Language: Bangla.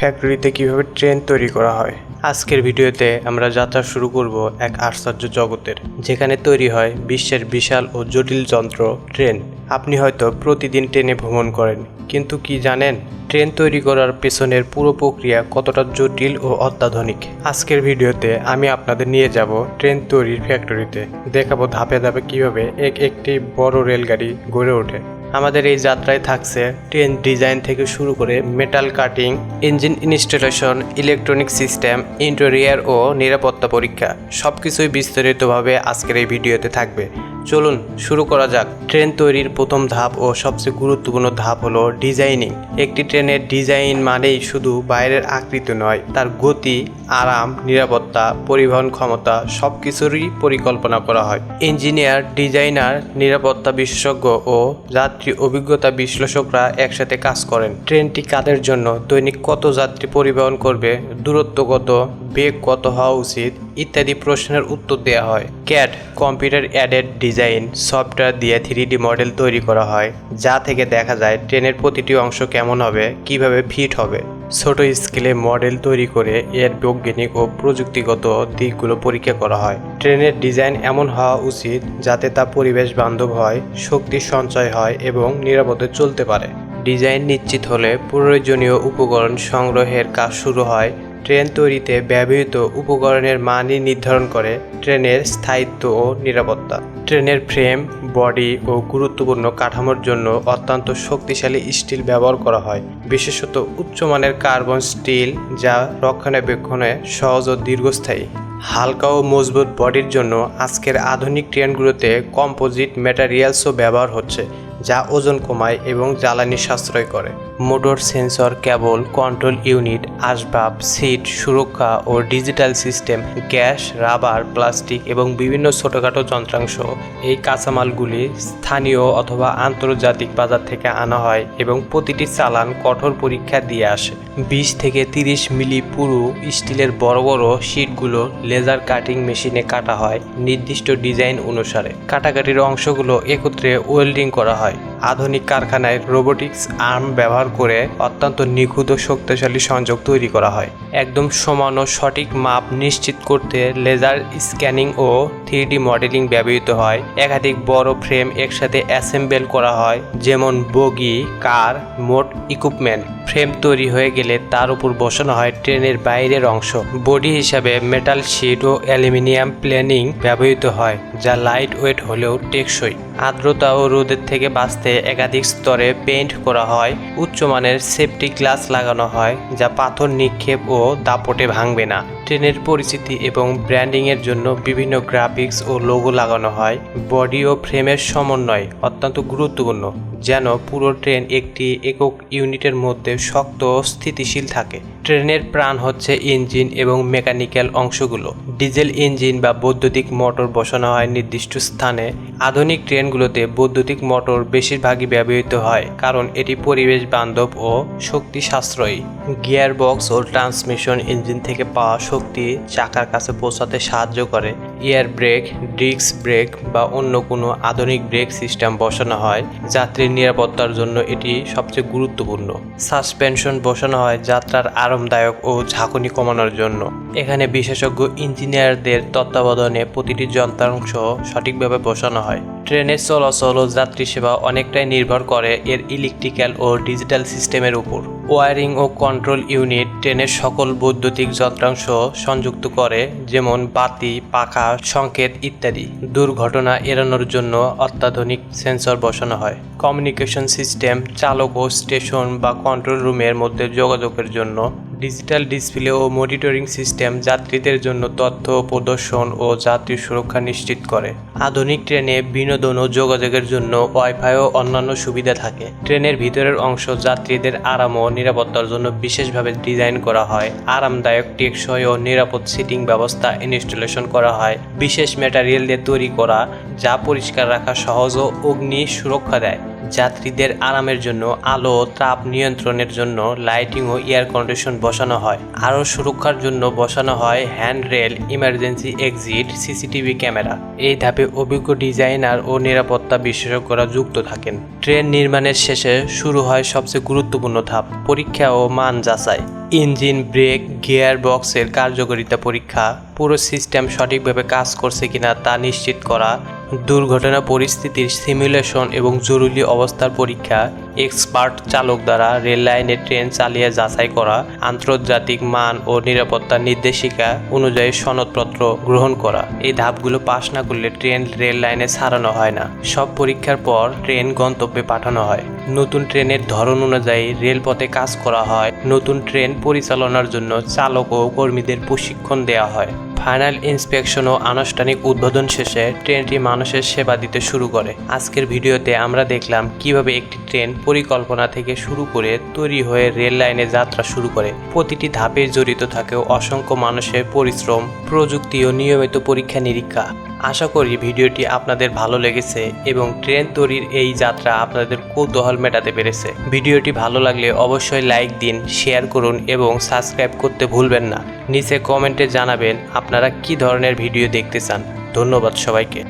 ফ্যাক্টরিতে কীভাবে ট্রেন তৈরি করা হয়। আজকের ভিডিওতে আমরা যাত্রা শুরু করব এক আশ্চর্য জগতের, যেখানে তৈরি হয় বিশ্বের বিশাল ও জটিল যন্ত্র ট্রেন আপনি হয়তো প্রতিদিন ট্রেনে ভ্রমণ করেন, কিন্তু কি জানেন, ট্রেন তৈরি করার পেছনের পুরো প্রক্রিয়া কতটা জটিল ও অত্যাধুনিক। আজকের ভিডিওতে আমি আপনাদের নিয়ে যাব ট্রেন তৈরির ফ্যাক্টরিতে। দেখাবো ধাপে ধাপে কীভাবে এক একটি বড় রেলগাড়ি গড়ে ওঠে। আমাদের এই যাত্রায় থাকছে ট্রেন ডিজাইন থেকে শুরু করে metal cutting, engine installation, electronic system, interior ও নিরাপত্তা পরীক্ষা। সব কিছুই বিস্তারিতভাবে আজকের এই ভিডিওতে থাকবে। চলুন শুরু করা যাক। ট্রেন তৈরির প্রথম ধাপ ও সবচেয়ে গুরুত্বপূর্ণ ধাপ হলো ডিজাইনিং। একটি ট্রেনের ডিজাইন মানেই শুধু বাইরের আকৃতি নয়, তার গতি, আরাম, নিরাপত্তা, পরিবহন ক্ষমতা সব কিছুরই পরিকল্পনা করা হয়। ইঞ্জিনিয়ার, ডিজাইনার, নিরাপত্তা বিশেষজ্ঞ ও যাত্রী অভিজ্ঞতা বিশ্লেষকরা একসাথে কাজ করেন। ট্রেনটি কাদের জন্য, দৈনিক কত যাত্রী পরিবহন করবে, দূরত্ব কত বেগ কত হওয়া উচিত ইত্যাদি প্রশ্নের উত্তর দেওয়া হয়। CAD computer aided design software দিয়ে থ্রি মডেল তৈরি করা হয়, যা থেকে দেখা যায় ট্রেনের প্রতিটি অংশ কেমন হবে, কীভাবে ফিট হবে। ছোট স্কেলে মডেল তৈরি করে এর বৈজ্ঞানিক ও প্রযুক্তিগত দিকগুলো পরীক্ষা করা হয়। ট্রেনের ডিজাইন এমন হওয়া উচিত যাতে তা পরিবেশ বান্ধব হয়, শক্তি সঞ্চয় হয় এবং নিরাপদে চলতে পারে। ডিজাইন নিশ্চিত হলে প্রয়োজনীয় উপকরণ সংগ্রহের কাজ শুরু হয় ট্রেন তৈরিতে ব্যবহৃত উপকরণের মানই নির্ধারণ করে ট্রেনের স্থায়িত্ব ও নিরাপত্তা। ট্রেনের ফ্রেম, বডি ও গুরুত্বপূর্ণ কাঠামোর জন্য অত্যন্ত শক্তিশালী স্টিল ব্যবহার করা হয়। বিশেষত উচ্চমানের কার্বন স্টিল যা রক্ষণাবেক্ষণে সহজ ও দীর্ঘস্থায়ী। হালকা ও মজবুত বডির জন্য আজকের আধুনিক ট্রেনগুলোতে কম্পোজিট ম্যাটেরিয়ালসও ব্যবহার হচ্ছে। যা ওজন কমায় এবং জ্বালানি সাশ্রয় করে। Motor sensor, cable, control unit, আসবাব, সিট, সুরক্ষা ও digital system, gas, rubber, plastic এবং বিভিন্ন ছোটোখাটো যন্ত্রাংশ। এই কাঁচামালগুলি স্থানীয় অথবা আন্তর্জাতিক বাজার থেকে আনা হয় এবং প্রতিটি চালান কঠোর পরীক্ষা দিয়ে আসে। বিশ থেকে তিরিশ মিলি পুরু স্টিলের বড় বড় শিটগুলো লেজার কাটিং মেশিনে কাটা হয় নির্দিষ্ট ডিজাইন অনুসারে। কাটাকাটির অংশগুলো একত্রে ওয়েল্ডিং করা হয়। আধুনিক কারখানায় রোবোটিক্স আর্ম ব্যবহার করে অত্যন্ত নিখুঁত শক্তিশালী সংযোগ তৈরি করা হয়। একদম সমান ও সঠিক মাপ নিশ্চিত করতে লেজার স্ক্যানিং ও থ্রি মডেলিং ব্যবহৃত হয়। একাধিক বড় ফ্রেম একসাথে অ্যাসেম্বল করা হয়, যেমন বগি, কার, মোট ইকুইপমেন্ট। ফ্রেম তৈরি হয়ে গেলে তার উপর বসানো হয় ট্রেনের বাইরের অংশ। বডি হিসাবে মেটাল শিট ও অ্যালুমিনিয়াম প্ল্যানিং ব্যবহৃত হয়, যা লাইট ওয়েট হলেও টেকসই। আর্দ্রতা ও রোদের থেকে বাঁচতে একাধিক স্তরে পেইন্ট করা হয়। উচ্চমানের সেফটি গ্লাস লাগানো হয়, যা পাথর নিক্ষেপ ও দাপটে ভাঙবে না। ট্রেনের পরিচিতি এবং ব্র্যান্ডিংয়ের জন্য বিভিন্ন গ্রাফিক্স ও লোগো লাগানো হয়। বডি ও ফ্রেমের সমন্বয় অত্যন্ত গুরুত্বপূর্ণ, যেন পুরো ট্রেন একটি একক ইউনিটের মধ্যে শক্ত ও স্থিতিশীল থাকে। ট্রেনের প্রাণ হচ্ছে ইঞ্জিন এবং মেকানিক্যাল অংশগুলো। ডিজেল ইঞ্জিন বা বৈদ্যুতিক মোটর বসানো হয় নির্দিষ্ট স্থানে। আধুনিক ট্রেনগুলোতে বৈদ্যুতিক মোটর বেশিরভাগই ব্যবহৃত হয়, কারণ এটি পরিবেশ বান্ধব ও শক্তি সাশ্রয়ী। গিয়ারবক্স ও ট্রান্সমিশন ইঞ্জিন থেকে পাওয়া শক্তি চাকার কাছে পৌঁছাতে সাহায্য করে। এয়ার ব্রেক, ডিস্ক ব্রেক বা অন্য কোনো আধুনিক ব্রেক সিস্টেম বসানো হয় যাত্রীর নিরাপত্তার জন্য এটি সবচেয়ে গুরুত্বপূর্ণ। সাসপেনশন বসানো হয় যাত্রার আরামদায়ক ও ঝাঁকুনি কমানোর জন্য। এখানে বিশেষজ্ঞ ইঞ্জিনিয়ারদের তত্ত্বাবধানে প্রতিটি যন্ত্রাংশ সঠিকভাবে বসানো হয়। ট্রেনের চলাচল ও যাত্রী সেবা অনেকটাই নির্ভর করে এর ইলেকট্রিক্যাল ও ডিজিটাল সিস্টেমের উপর। ওয়ারিং ও কন্ট্রোল ইউনিট ট্রেনের সকল বৈদ্যুতিক যন্ত্রাংশ সংযুক্ত করে, যেমন বাতি, পাখা, সংকেত ইত্যাদি দুর্ঘটনা এড়ানোর জন্য অত্যাধুনিক সেন্সর বসানো হয়। কমিউনিকেশন সিস্টেম চালক ও স্টেশন বা কন্ট্রোল রুমের মধ্যে যোগাযোগের জন্য ডিজিটাল ডিসপ্লে ও মনিটরিং সিস্টেম যাত্রীদের জন্য তথ্য, প্রদর্শন ও যাত্রী সুরক্ষা নিশ্চিত করে। আধুনিক ট্রেনে বিনোদন ও যোগাযোগের জন্য ওয়াইফাই ও অন্যান্য সুবিধা থাকে। ট্রেনের ভিতরের অংশ যাত্রীদের আরাম ও নিরাপত্তার জন্য বিশেষভাবে ডিজাইন করা হয়। আরামদায়ক, টেকসই ও নিরাপদ সিটিং ব্যবস্থা ইনস্টলেশন করা হয়। বিশেষ ম্যাটেরিয়াল দিয়ে তৈরি করা, যা পরিষ্কার রাখা সহজ ও অগ্নি সুরক্ষা দেয়। যাত্রীদের আরামের জন্য আলো ও তাপ নিয়ন্ত্রণের জন্য লাইটিং ও এয়ার কন্ডিশন বসানো হয়। আরও সুরক্ষার জন্য বসানো হয় hand rail emergency exit CCTV camera এই ধাপে অভিজ্ঞ ডিজাইনার ও নিরাপত্তা বিশেষজ্ঞরা যুক্ত থাকেন। ট্রেন নির্মাণের শেষে শুরু হয় সবচেয়ে গুরুত্বপূর্ণ ধাপ, পরীক্ষা ও মান যাচাই। ইঞ্জিন ব্রেক গিয়ার বক্সের কার্যকারিতা পরীক্ষা, পুরো সিস্টেম সঠিকভাবে কাজ করছে কিনা তা নিশ্চিত করা দুর্ঘটনা পরিস্থিতির সিমুলেশন এবং জরুরি অবস্থার পরীক্ষা এক্সপার্ট চালক দ্বারা রেল লাইনে ট্রেন চালিয়ে যাচাই করা, আন্তর্জাতিক মান ও নিরাপত্তা নির্দেশিকা অনুযায়ী সনদপত্র গ্রহণ করা। এই ধাপগুলো পাশ না করলে ট্রেন রেল লাইনে ছাড়ানো হয় না। সব পরীক্ষার পর ট্রেন গন্তব্যে পাঠানো হয়। নতুন ট্রেনের ধরন অনুযায়ী রেলপথে কাজ করা হয়। নতুন ট্রেন পরিচালনার জন্য চালক ও কর্মীদের প্রশিক্ষণ দেওয়া হয়। ফাইনাল ইন্সপেকশন ও আনুষ্ঠানিক উদ্বোধন শেষে ট্রেনটি মানুষের সেবা দিতে শুরু করে। আজকের ভিডিওতে আমরা দেখলাম কীভাবে একটি ট্রেন পরিকল্পনা থেকে শুরু করে তৈরি হয়ে রেল লাইনে যাত্রা শুরু করে। প্রতিটি ধাপে জড়িত থাকেও অসংখ্য মানুষের পরিশ্রম, প্রযুক্তি ও নিয়মিত পরীক্ষা নিরীক্ষা আশা করি ভিডিওটি আপনাদের ভালো লেগেছে এবং ট্রেন তৈরির এই যাত্রা আপনাদের কৌতূহল মেটাতে পেরেছে। ভিডিওটি ভালো লাগলে অবশ্যই লাইক দিন, শেয়ার করুন এবং সাবস্ক্রাইব করতে ভুলবেন না। নিচে কমেন্টে জানাবেন আপনারা কি ধরনের ভিডিও দেখতে চান। ধন্যবাদ সবাইকে।